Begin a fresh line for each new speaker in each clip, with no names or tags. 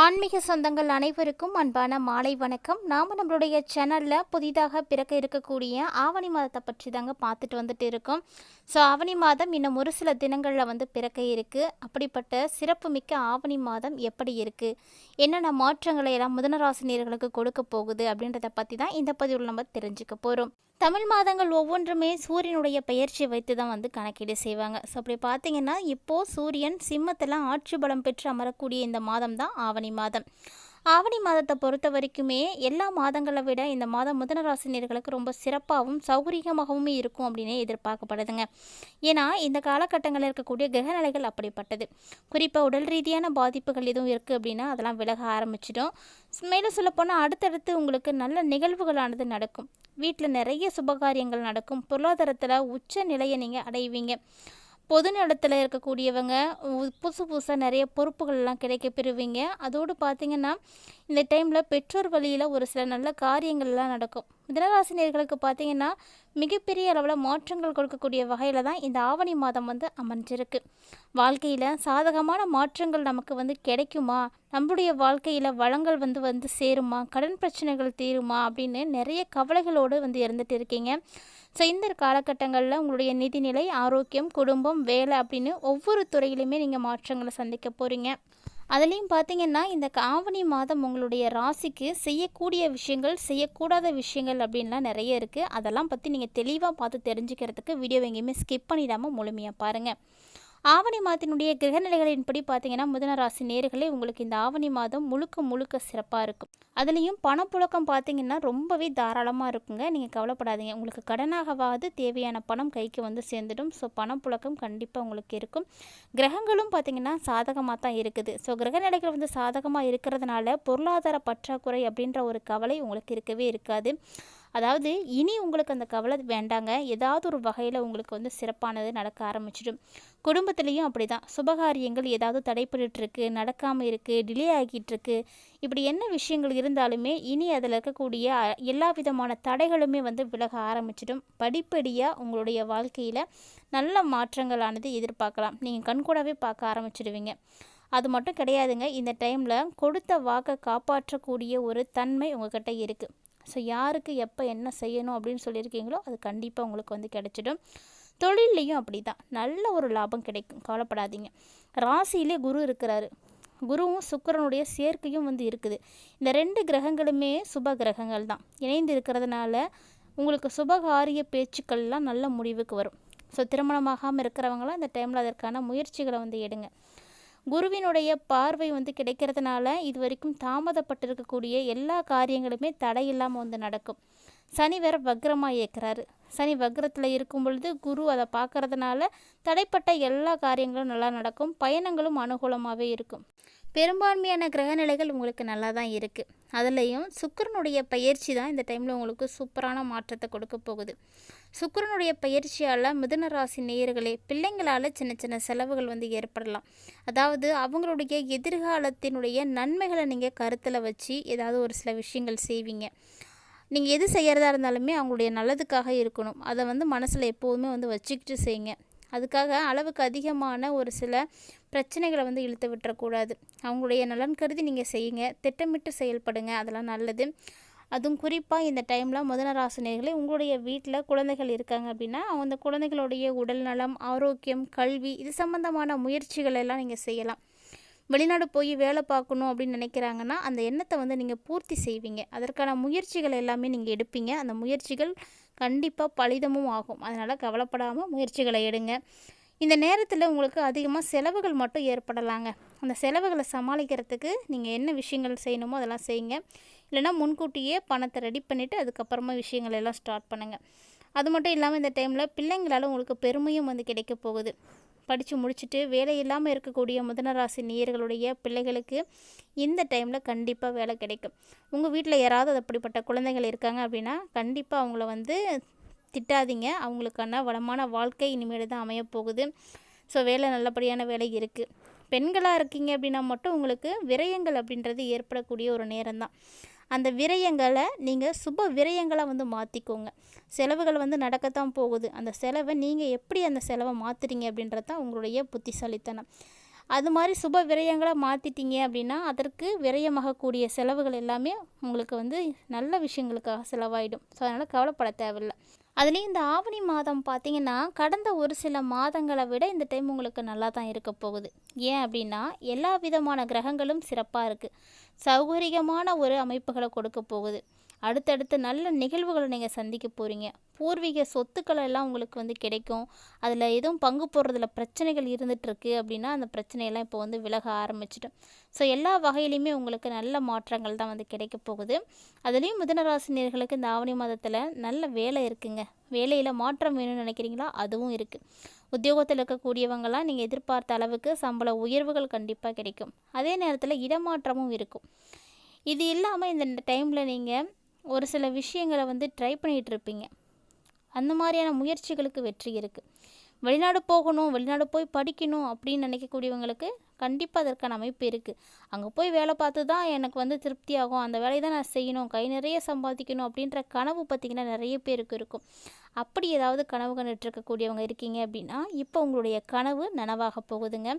ஆன்மீக சொந்தங்கள் அனைவருக்கும் அன்பான மாலை வணக்கம். நாம் நம்மளுடைய சேனலில் புதிதாக பிறக்க இருக்கக்கூடிய ஆவணி மாதத்தை பற்றி தாங்க பார்த்துட்டு வந்துட்டு இருக்கோம். ஸோ ஆவணி மாதம் இன்னும் ஒரு சில தினங்களில் வந்து பிறக்க இருக்குது அப்படிப்பட்ட சிறப்புமிக்க ஆவணி மாதம் எப்படி இருக்குது என்னென்ன மாற்றங்களை எல்லாம் முதனராசினியர்களுக்கு கொடுக்க போகுது அப்படின்றத பற்றி தான் இந்த பதிவில் நம்ம தெரிஞ்சுக்க போகிறோம் தமிழ் மாதங்கள் ஒவ்வொன்றுமே சூரியனுடைய பெயர்ச்சி வைத்து தான் வந்து கணக்கீடு செய்வாங்க. ஸோ அப்படி பார்த்தீங்கன்னா இப்போது சூரியன் சிம்மத்தில் ஆட்சி பலம் பெற்று அமரக்கூடிய இந்த மாதம் தான் ஆவணி மாதம். ஆவணி மாதத்தை பொறுத்த வரைக்குமே எல்லா மாதங்களை விட இந்த மாதம் முதனராசினியர்களுக்கு ரொம்ப சிறப்பாகவும் சௌகரியமாகவும் இருக்கும் அப்படின்னு எதிர்பார்க்கப்படுதுங்க. ஏன்னா இந்த காலகட்டங்களில் இருக்கக்கூடிய கிரகநிலைகள் அப்படிப்பட்டது. குறிப்பாக உடல் ரீதியான பாதிப்புகள் எதுவும் இருக்குது அப்படின்னா அதெல்லாம் விலக ஆரம்பிச்சிடும். மேலும் சொல்லப்போனால் அடுத்தடுத்து உங்களுக்கு நல்ல நிகழ்வுகளானது நடக்கும். வீட்டில் நிறைய சுபகாரியங்கள் நடக்கும். பொருளாதாரத்தில் உச்ச நிலையை நீங்கள் அடைவீங்க. பொது நிலத்தில் இருக்கக்கூடியவங்க புதுசு புதுசாக நிறைய பொறுப்புகள்லாம் கிடைக்க பெறுவீங்க. அதோடு பார்த்தீங்கன்னா இந்த டைமில் பெற்றோர் வழியில் ஒரு சில நல்ல காரியங்கள்லாம் நடக்கும். மிதனராசினியர்களுக்கு பார்த்தீங்கன்னா மிகப்பெரிய அளவில் மாற்றங்கள் கொடுக்கக்கூடிய வகையில் தான் இந்த ஆவணி மாதம் வந்து அமைஞ்சிருக்கு. வாழ்க்கையில் சாதகமான மாற்றங்கள் நமக்கு வந்து கிடைக்குமா? நம்மளுடைய வாழ்க்கையில் வளங்கள் வந்து வந்து சேருமா? கடன் பிரச்சனைகள் தீருமா? அப்படின்னு நிறைய கவலைகளோடு வந்து இருந்துகிட்டு இருக்கீங்க. ஸோ இந்த காலகட்டங்களில் உங்களுடைய நிதிநிலை ஆரோக்கியம் குடும்பம் வேலை அப்படின்னு ஒவ்வொரு துறையிலுமே நீங்கள் மாற்றங்களை சந்திக்க போகிறீங்க அதுலேயும் பார்த்தீங்கன்னா இந்த ஆவணி மாதம் உங்களுடைய ராசிக்கு செய்யக்கூடிய விஷயங்கள் செய்யக்கூடாத விஷயங்கள் அப்படின்லாம் நிறைய இருக்குது அதெல்லாம் பற்றி நீங்கள் தெளிவாக பார்த்து தெரிஞ்சுக்கிறதுக்கு வீடியோ எங்கேயுமே ஸ்கிப் பண்ணிடாமல் முழுமையாக பாருங்கள் ஆவணி மாதத்தினுடைய கிரகநிலைகளின்படி பார்த்தீங்கன்னா மிதன ராசி நேர்களை உங்களுக்கு இந்த ஆவணி மாதம் முழுக்க முழுக்க சிறப்பாக இருக்கும். அதுலேயும் பணப்புழக்கம் பார்த்தீங்கன்னா ரொம்பவே தாராளமாக இருக்குங்க. நீங்கள் கவலைப்படாதீங்க. உங்களுக்கு கடனாகவாவது தேவையான பணம் கைக்கு வந்து சேர்ந்துடும். ஸோ பணப்புழக்கம் கண்டிப்பாக உங்களுக்கு இருக்கும். கிரகங்களும் பார்த்தீங்கன்னா சாதகமாக தான் இருக்குது. ஸோ கிரகநிலைகள் வந்து சாதகமாக இருக்கிறதுனால பொருளாதார பற்றாக்குறை அப்படின்ற ஒரு கவலை உங்களுக்கு இருக்கவே இருக்காது. அதாவது இனி உங்களுக்கு அந்த கவலை வேண்டாங்க. ஏதாவது ஒரு வகையில் உங்களுக்கு வந்து சிறப்பானது நடக்க ஆரம்பிச்சிடும். குடும்பத்துலேயும் அப்படி தான் சுபகாரியங்கள் ஏதாவது தடைப்பட்டுருக்கு நடக்காமல் இருக்குது டிலே ஆகிட்டுருக்கு. இப்படி என்ன விஷயங்கள் இருந்தாலுமே இனி அதில் இருக்கக்கூடிய எல்லா விதமான தடைகளுமே வந்து விலக ஆரம்பிச்சிடும். படிப்படியாக உங்களுடைய வாழ்க்கையில் நல்ல மாற்றங்களானது எதிர்பார்க்கலாம். நீங்கள் கண்கூடாவே பார்க்க ஆரம்பிச்சிடுவீங்க. அது மட்டும் கிடையாதுங்க. இந்த டைமில் கொடுத்த வாக்கை காப்பாற்றக்கூடிய ஒரு தன்மை உங்ககிட்ட இருக்குது ஸோ யாருக்கு எப்போ என்ன செய்யணும் அப்படின்னு சொல்லியிருக்கீங்களோ அது கண்டிப்பாக உங்களுக்கு வந்து கிடச்சிடும். தொழில்லையும் அப்படி தான் நல்ல ஒரு லாபம் கிடைக்கும். கவலைப்படாதீங்க. ராசியிலே குரு இருக்கிறாரு. குருவும் சுக்கிரனுடைய சேர்க்கையும் வந்து இருக்குது. இந்த ரெண்டு கிரகங்களுமே சுப கிரகங்கள் தான். இணைந்து இருக்கிறதுனால உங்களுக்கு சுபகாரிய பேச்சுக்கள்லாம் நல்ல முடிவுக்கு வரும். ஸோ திருமணமாகாமல் இருக்கிறவங்களாம் இந்த டைமில் அதற்கான முயற்சிகளை வந்து எடுங்க. குருவினுடைய பார்வை வந்து கிடைக்கிறதுனால இது வரைக்கும் தாமதப்பட்டிருக்கக்கூடிய எல்லா காரியங்களுமே தடையில்லாமல் வந்து நடக்கும். சனி வேற வக்ரமாக இயக்கிறாரு. சனி வக்ரத்தில் இருக்கும் பொழுது குரு அதை பார்க்கறதுனால தடைப்பட்ட எல்லா காரியங்களும் நல்லா நடக்கும். பயணங்களும் அனுகூலமாகவே இருக்கும். பெரும்பான்மையான கிரகநிலைகள் உங்களுக்கு நல்லா தான் இருக்குது அதுலேயும் சுக்கரனுடைய பயிற்சி தான் இந்த டைமில் உங்களுக்கு சூப்பரான மாற்றத்தை கொடுக்க போகுது. சுக்கரனுடைய பயிற்சியால் மிதுன ராசி நேயர்களே பிள்ளைங்களால் சின்ன சின்ன செலவுகள் வந்து ஏற்படலாம். அதாவது அவங்களுடைய எதிர்காலத்தினுடைய நன்மைகளை நீங்கள் கருத்தில் வச்சு ஏதாவது ஒரு சில விஷயங்கள் செய்வீங்க. நீங்கள் எது செய்கிறதா இருந்தாலுமே அவங்களுடைய நல்லதுக்காக இருக்கணும். அதை வந்து மனசில் எப்போதுமே வந்து வச்சுக்கிட்டு செய்யுங்க. அதுக்காக அளவுக்கு அதிகமான ஒரு சில பிரச்சனைகளை வந்து இழுத்து விட்டுறக்கூடாது. அவங்களுடைய நலன் கருதி நீங்கள் செய்யுங்க. திட்டமிட்டு செயல்படுங்க. அதெல்லாம் நல்லது. அதுவும் குறிப்பாக இந்த டைமில் முதனராசினியர்களே உங்களுடைய வீட்டில் குழந்தைகள் இருக்காங்க அப்படின்னா அந்த குழந்தைகளுடைய உடல் நலம் ஆரோக்கியம் கல்வி இது சம்பந்தமான முயற்சிகள் எல்லாம் நீங்கள் செய்யலாம். வெளிநாடு போய் வேலை பார்க்கணும் அப்படின்னு நினைக்கிறாங்கன்னா அந்த எண்ணத்தை வந்து நீங்கள் பூர்த்தி செய்வீங்க. அதற்கான முயற்சிகள் எல்லாமே நீங்கள் எடுப்பீங்க. அந்த முயற்சிகள் கண்டிப்பாக பலிதமும் ஆகும். அதனால் கவலைப்படாமல் முயற்சிகளை எடுங்க. இந்த நேரத்தில் உங்களுக்கு அதிகமாக செலவுகள் மட்டும் ஏற்படலாங்க. அந்த செலவுகளை சமாளிக்கிறதுக்கு நீங்கள் என்ன விஷயங்கள் செய்யணுமோ அதெல்லாம் செய்யுங்க. இல்லைன்னா முன்கூட்டியே பணத்தை ரெடி பண்ணிவிட்டு அதுக்கப்புறமா விஷயங்கள் எல்லாம் ஸ்டார்ட் பண்ணுங்கள் அது மட்டும் இல்லாமல் இந்த டைமில் பிள்ளைங்களால் உங்களுக்கு பெருமையும் வந்து கிடைக்க போகுது. படித்து முடிச்சுட்டு வேலை இல்லாமல் இருக்கக்கூடிய முதனராசி நேயர்களுடைய பிள்ளைகளுக்கு இந்த டைமில் கண்டிப்பாக வேலை கிடைக்கும். உங்கள் வீட்டில் யாராவது அப்படிப்பட்ட குழந்தைகள் இருக்காங்க அப்படின்னா கண்டிப்பாக அவங்கள வந்து திட்டாதீங்க. அவங்களுக்கான வளமான வாழ்க்கை இனிமேல் தான் அமையப்போகுது ஸோ வேலை நல்லபடியான வேலை இருக்குது பெண்களாக இருக்கீங்க அப்படின்னா மட்டும் உங்களுக்கு விரயங்கள் அப்படின்றது ஏற்படக்கூடிய ஒரு நேரம் தான். அந்த விரயங்களை நீங்கள் சுப விரயங்களாக வந்து மாற்றிக்கோங்க செலவுகள் வந்து நடக்கத்தான் போகுது. அந்த செலவை நீங்கள் எப்படி அந்த செலவை மாற்றுறீங்க அப்படின்றது தான் உங்களுடைய புத்திசாலித்தனம். அது மாதிரி சுப விரயங்களை மாற்றிட்டீங்க அப்படின்னா அதற்கு விரயமாகக்கூடிய செலவுகள் எல்லாமே உங்களுக்கு வந்து நல்ல விஷயங்களுக்காக செலவாயிடும். ஸோ அதனால் கவலைப்பட தேவையில்லை. அதுலேயும் இந்த ஆவணி மாதம் பார்த்தீங்கன்னா கடந்த ஒரு சில மாதங்களை விட இந்த டைம் உங்களுக்கு நல்லா தான் இருக்க போகுது. ஏன் அப்படின்னா எல்லா விதமான கிரகங்களும் சிறப்பாக இருக்குது சௌகரியமான ஒரு அமைப்புகளை கொடுக்க போகுது. அடுத்தடுத்து நல்ல நிகழ்வுகளை நீங்கள் சந்திக்க போகிறீங்க பூர்வீக சொத்துக்களை எல்லாம் உங்களுக்கு வந்து கிடைக்கும். அதில் எதுவும் பங்கு போடுறதுல பிரச்சனைகள் இருந்துகிட்ருக்கு அப்படின்னா அந்த பிரச்சனையெல்லாம் இப்போ வந்து விலக ஆரம்பிச்சிட்டோம் ஸோ எல்லா வகையிலையுமே உங்களுக்கு நல்ல மாற்றங்கள் தான் வந்து கிடைக்க போகுது. அதுலேயும் மிதனராசினியர்களுக்கு இந்த ஆவணி மாதத்தில் நல்ல வேலை இருக்குங்க. வேலையில் மாற்றம் வேணும்னு நினைக்கிறீங்களா? அதுவும் இருக்குது உத்தியோகத்தில் இருக்கக்கூடியவங்களாம் நீங்கள் எதிர்பார்த்த அளவுக்கு சம்பள உயர்வுகள் கண்டிப்பாக கிடைக்கும். அதே நேரத்தில் இடமாற்றமும் இருக்கும். இது இல்லாமல் இந்த டைமில் நீங்கள் ஒரு சில விஷயங்களை வந்து ட்ரை பண்ணிகிட்டு இருப்பீங்க அந்த மாதிரியான முயற்சிகளுக்கு வெற்றி இருக்குது வெளிநாடு போகணும் வெளிநாடு போய் படிக்கணும் அப்படின்னு நினைக்கக்கூடியவங்களுக்கு கண்டிப்பாக அதற்கான அமைப்பு இருக்குது அங்கே போய் வேலை பார்த்து தான் எனக்கு வந்து திருப்தியாகும் அந்த வேலையை தான் நான் செய்யணும். கை நிறைய சம்பாதிக்கணும் அப்படின்ற கனவு பார்த்திங்கன்னா நிறைய பேருக்கு இருக்கும். அப்படி ஏதாவது கனவு கண்டுட்ருக்கக்கூடியவங்க இருக்கீங்க அப்படின்னா இப்போ உங்களுடைய கனவு நனவாக போகுதுங்க.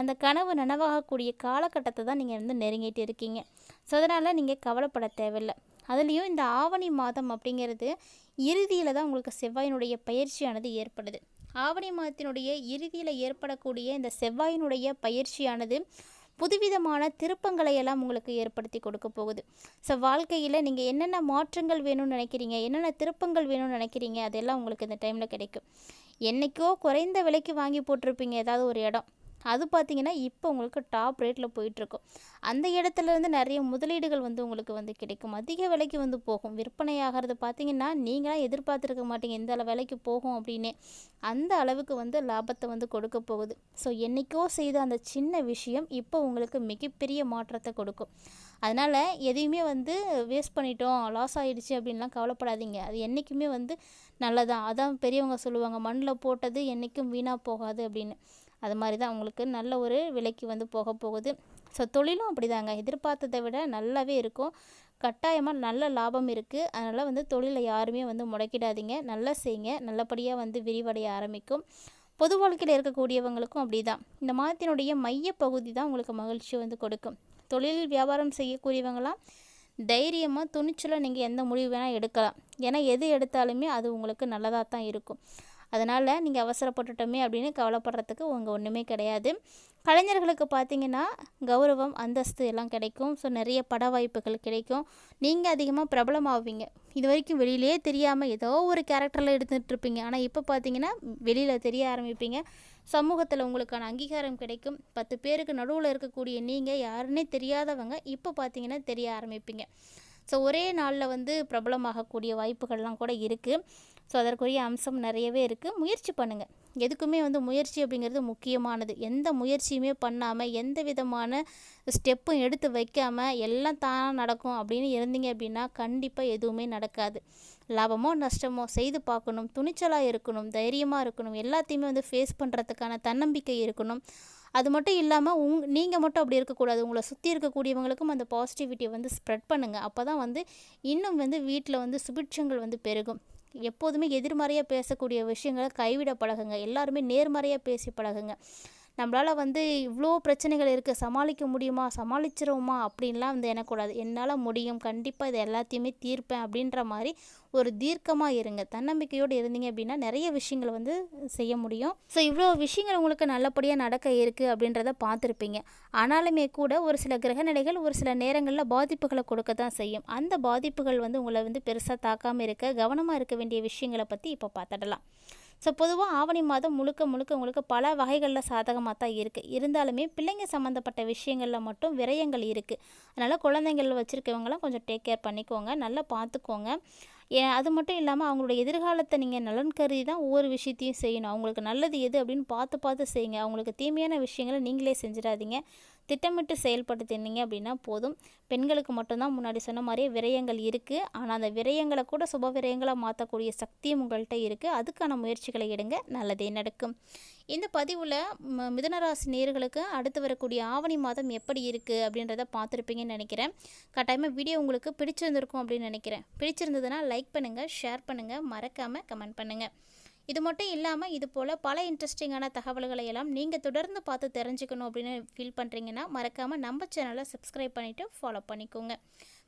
அந்த கனவு நனவாகக்கூடிய காலகட்டத்தை தான் நீங்கள் வந்து நெருங்கிட்டு இருக்கீங்க. ஸோ அதனால் நீங்கள் கவலைப்பட தேவையில்லை. அதுலேயும் இந்த ஆவணி மாதம் அப்படிங்கிறது இறுதியில் தான் உங்களுக்கு செவ்வாயினுடைய பயிற்சியானது ஏற்படுது. ஆவணி மாதத்தினுடைய இறுதியில் ஏற்படக்கூடிய இந்த செவ்வாயினுடைய பயிற்சியானது புதுவிதமான திருப்பங்களை எல்லாம் உங்களுக்கு ஏற்படுத்தி கொடுக்க போகுது. ஸோ வாழ்க்கையில் நீங்கள் என்னென்ன மாற்றங்கள் வேணும்னு நினைக்கிறீங்க என்னென்ன திருப்பங்கள் வேணும்னு நினைக்கிறீங்க அதெல்லாம் உங்களுக்கு இந்த டைமில் கிடைக்கும். என்றைக்கோ குறைந்த விலைக்கு வாங்கி போட்டிருப்பீங்க ஏதாவது ஒரு இடம். அது பார்த்தீங்கன்னா இப்போ உங்களுக்கு டாப் ரேட்டில் போயிட்டுருக்கும். அந்த இடத்துலேருந்து நிறைய முதலீடுகள் வந்து உங்களுக்கு வந்து கிடைக்கும். அதிக விலைக்கு வந்து போகும். விற்பனை ஆகிறது பார்த்திங்கன்னா நீங்களாம் எதிர்பார்த்துருக்க மாட்டீங்க. எந்த அளவு விலைக்கு போகும் அப்படின்னே. அந்த அளவுக்கு வந்து லாபத்தை வந்து கொடுக்க போகுது. ஸோ என்றைக்கோ செய்த அந்த சின்ன விஷயம் இப்போ உங்களுக்கு மிகப்பெரிய மாற்றத்தை கொடுக்கும். அதனால் எதையுமே வந்து வேஸ்ட் பண்ணிட்டோம் லாஸ் ஆகிடுச்சு அப்படின்லாம் கவலைப்படாதீங்க. அது என்றைக்குமே வந்து நல்லதான். அதான் பெரியவங்க சொல்லுவாங்க மண்ணில் போட்டது என்றைக்கும் வீணாக போகாது அப்படின்னு. அது மாதிரி தான் உங்களுக்கு நல்ல ஒரு விலைக்கு வந்து போக போகுது. ஸோ தொழிலும் அப்படி தாங்க எதிர்பார்த்ததை விட நல்லாவே இருக்கும். கட்டாயமாக நல்ல லாபம் இருக்குது அதனால் வந்து தொழிலை யாருமே வந்து முடக்கிடாதீங்க. நல்லா செய்யுங்க. நல்லபடியாக வந்து விரிவடைய ஆரம்பிக்கும். பொது வாழ்க்கையில் இருக்கக்கூடியவங்களுக்கும் அப்படி தான் இந்த மாதத்தினுடைய மையப்பகுதி தான் உங்களுக்கு மகிழ்ச்சி வந்து கொடுக்கும். தொழில் வியாபாரம் செய்யக்கூடியவங்களாம் தைரியமாக துணிச்சலாக நீங்கள் எந்த முடிவு வேணால் எடுக்கலாம். ஏன்னா எது எடுத்தாலுமே அது உங்களுக்கு நல்லதாக தான் இருக்கும். அதனால் நீங்கள் அவசரப்பட்டுட்டோமே அப்படின்னு கவலைப்படுறதுக்கு உங்கள் ஒன்றுமே கிடையாது. கலைஞர்களுக்கு பார்த்தீங்கன்னா கௌரவம் அந்தஸ்து எல்லாம் கிடைக்கும். ஸோ நிறைய பட வாய்ப்புகள் கிடைக்கும். நீங்கள் அதிகமாக பிரபலமாவீங்க. இது வரைக்கும் வெளியிலே தெரியாமல் ஏதோ ஒரு கேரக்டரில் எடுத்துகிட்டு இருப்பீங்க. ஆனால் இப்போ பார்த்தீங்கன்னா வெளியில் தெரிய ஆரம்பிப்பீங்க. சமூகத்தில் உங்களுக்கான அங்கீகாரம் கிடைக்கும். பத்து பேருக்கு நடுவில் இருக்கக்கூடிய நீங்கள் யாருன்னே தெரியாதவங்க இப்போ பார்த்தீங்கன்னா தெரிய ஆரம்பிப்பீங்க. ஸோ ஒரே நாளில் வந்து பிரபலமாகக்கூடிய வாய்ப்புகள்லாம் கூட இருக்குது ஸோ அதற்குரிய அம்சம் நிறையவே இருக்குது முயற்சி பண்ணுங்கள் எதுக்குமே வந்து முயற்சி அப்படிங்கிறது முக்கியமானது. எந்த முயற்சியுமே பண்ணாமல் எந்த விதமான ஸ்டெப்பும் எடுத்து வைக்காமல் எல்லாம் தானாக நடக்கும் அப்படின்னு இருந்தீங்க அப்படின்னா கண்டிப்பாக எதுவுமே நடக்காது. லாபமோ நஷ்டமோ செய்து பார்க்கணும். துணிச்சலாக இருக்கணும். தைரியமாக இருக்கணும். எல்லாத்தையுமே வந்து ஃபேஸ் பண்ணுறதுக்கான தன்னம்பிக்கை இருக்கணும். அது மட்டும் இல்லாமல் உங் நீங்கள் மட்டும் அப்படி இருக்கக்கூடாது. உங்களை சுற்றி இருக்கக்கூடியவங்களுக்கும் அந்த பாசிட்டிவிட்டியை வந்து ஸ்ப்ரெட் பண்ணுங்கள் அப்போ தான் வந்து இன்னும் வந்து வீட்டில் வந்து சுபிட்சங்கள் வந்து பெருகும். எப்போதுமே எதிர்மறையாக பேசக்கூடிய விஷயங்களை கைவிட பழகுங்க. எல்லாருமே நேர்மறையாக பேசி பழகுங்க. நம்மளால் வந்து இவ்வளோ பிரச்சனைகள் இருக்குது சமாளிக்க முடியுமா சமாளிச்சிருவோமா அப்படின்லாம் வந்து எனக்கூடாது என்னால் முடியும் கண்டிப்பாக இது எல்லாத்தையுமே தீர்ப்பேன் அப்படின்ற மாதிரி ஒரு தீர்க்கமாக இருங்க. தன்னம்பிக்கையோடு இருந்தீங்க அப்படின்னா நிறைய விஷயங்களை வந்து செய்ய முடியும். ஸோ இவ்வளோ விஷயங்கள் உங்களுக்கு நல்லபடியாக நடக்க இருக்குது அப்படின்றத பார்த்துருப்பீங்க. ஆனாலுமே கூட ஒரு சில கிரகநிலைகள் ஒரு சில நேரங்களில் பாதிப்புகளை கொடுக்க தான் செய்யும். அந்த பாதிப்புகள் வந்து உங்களை வந்து பெருசாக தாக்காமல் இருக்க கவனமாக இருக்க வேண்டிய விஷயங்களை பற்றி இப்போ பார்த்துடலாம். ஸோ பொதுவாக ஆவணி மாதம் முழுக்க முழுக்க உங்களுக்கு பல வகைகளில் சாதகமாக தான் இருக்குது இருந்தாலுமே பிள்ளைங்க சம்மந்தப்பட்ட விஷயங்களில் மட்டும் விரயங்கள் இருக்குது அதனால் குழந்தைங்கள் வச்சுருக்கவங்களாம் கொஞ்சம் டேக் கேர் பண்ணிக்கோங்க. நல்லா பார்த்துக்கோங்க ஏ அது மட்டும் இல்லாமல் அவங்களோட எதிர்காலத்தை நீங்கள் நலன் கருதி தான் ஒவ்வொரு விஷயத்தையும் செய்யணும். அவங்களுக்கு நல்லது எது அப்படின்னு பார்த்து பார்த்து செய்யுங்க. அவங்களுக்கு தீமையான விஷயங்களை நீங்களே செஞ்சிடாதீங்க. திட்டமிட்டு செயல்படுத்தினீங்க அப்படின்னா போதும். பெண்களுக்கு மட்டும்தான் முன்னாடி சொன்ன மாதிரியே விரயங்கள் இருக்குது ஆனால் அந்த விரயங்களை கூட சுப விரயங்களாக மாற்றக்கூடிய சக்தியும் உங்கள்கிட்ட இருக்குது அதுக்கான முயற்சிகளை எடுங்க. நல்லதே நடக்கும். இந்த பதிவில் மிதனராசி நேர்களுக்கு அடுத்து வரக்கூடிய ஆவணி மாதம் எப்படி இருக்குது அப்படின்றத பார்த்துருப்பீங்கன்னு நினைக்கிறேன். கட்டாயமாக வீடியோ உங்களுக்கு பிடிச்சிருந்திருக்கும் அப்படின்னு நினைக்கிறேன். பிடிச்சிருந்ததுன்னா லைக் பண்ணுங்கள் ஷேர் பண்ணுங்கள் மறக்காமல் கமெண்ட் பண்ணுங்கள் இது மட்டும் இல்லாமல் இது போல் பல இன்ட்ரெஸ்டிங்கான தகவல்களை எல்லாம் நீங்கள் தொடர்ந்து பார்த்து தெரிஞ்சுக்கணும் அப்படின்னு ஃபீல் பண்ணுறீங்கன்னா மறக்காமல் நம்ம சேனலை சப்ஸ்கிரைப் பண்ணிவிட்டு ஃபாலோ பண்ணிக்கோங்க.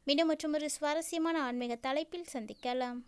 மீண்டும் மற்றும் ஒரு சுவாரஸ்யமான ஆன்மீக தலைப்பில் சந்திக்கலாம்.